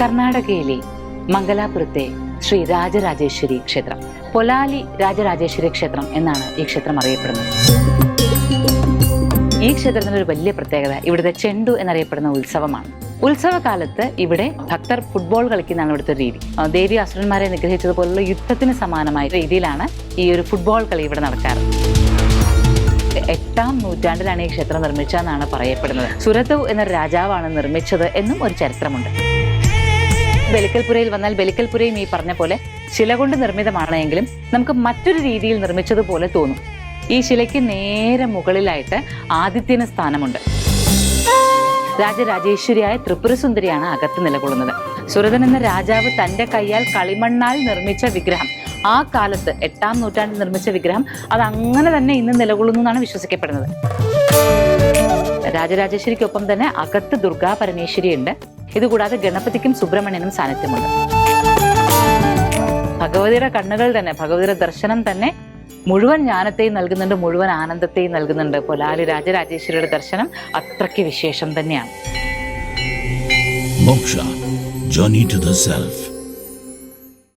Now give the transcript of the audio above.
കർണാടകയിലെ മംഗലാപുരത്തെ ശ്രീ രാജരാജേശ്വരി ക്ഷേത്രം പൊലാലി രാജരാജേശ്വരി ക്ഷേത്രം എന്നാണ് ഈ ക്ഷേത്രം അറിയപ്പെടുന്നത്. ഈ ക്ഷേത്രത്തിന്റെ ഒരു വലിയ പ്രത്യേകത ഇവിടുത്തെ ചെണ്ടു എന്നറിയപ്പെടുന്ന ഉത്സവമാണ്. ഉത്സവകാലത്ത് ഇവിടെ ഭക്തർ ഫുട്ബോൾ കളിക്കുന്നതാണ് ഇവിടുത്തെ രീതി. ദേവി അസുരന്മാരെ നിഗ്രഹിച്ചതുപോലുള്ള യുദ്ധത്തിന് സമാനമായ രീതിയിലാണ് ഈ ഒരു ഫുട്ബോൾ കളി ഇവിടെ നടക്കാറ്. എട്ടാം നൂറ്റാണ്ടിലാണ് ഈ ക്ഷേത്രം നിർമ്മിച്ചതെന്നാണ് പറയപ്പെടുന്നത്. സുരതവ് എന്ന രാജാവാണ് നിർമ്മിച്ചത് എന്നും ഒരു ചരിത്രമുണ്ട്. ബലിക്കൽപുരയിൽ വന്നാൽ ബലിക്കൽപുരയും ഈ പറഞ്ഞ പോലെ ശില കൊണ്ട് നിർമ്മിതമാണെങ്കിലും നമുക്ക് മറ്റൊരു രീതിയിൽ നിർമ്മിച്ചതുപോലെ തോന്നും. ഈ ശിലയ്ക്ക് നേരെ മുകളിലായിട്ട് ആദിത്യന സ്ഥാനമുണ്ട്. രാജരാജേശ്വരിയായ ത്രിപുരസുന്ദരിയാണ് അകത്ത് നിലകൊള്ളുന്നത്. സുരതൻ എന്ന രാജാവ് തന്റെ കൈയാൽ കളിമണ്ണാൽ നിർമ്മിച്ച വിഗ്രഹം. ആ കാലത്ത് എട്ടാം നൂറ്റാണ്ടിൽ നിർമ്മിച്ച വിഗ്രഹം അത് അങ്ങനെ തന്നെ ഇന്ന് നിലകൊള്ളുന്നു എന്നാണ് വിശ്വസിക്കപ്പെടുന്നത്. രാജരാജേശ്വരിക്കൊപ്പം തന്നെ അകത്ത് ദുർഗാ പരമേശ്വരി ഉണ്ട് ഇതുകൂടാതെ ഗണപതിക്കും സുബ്രഹ്മണ്യനും സാന്നിധ്യമുണ്ട്. ഭഗവതിയുടെ കണ്ണുകൾ തന്നെ ഭഗവതിയുടെ ദർശനം തന്നെ മുഴുവൻ ജ്ഞാനത്തെയും നൽകുന്നുണ്ട് മുഴുവൻ ആനന്ദത്തെയും നൽകുന്നുണ്ട്. പൊലാലി രാജരാജേശ്വരിയുടെ ദർശനം അത്രയ്ക്ക് വിശേഷം തന്നെയാണ്. Moksha Journey to the Self.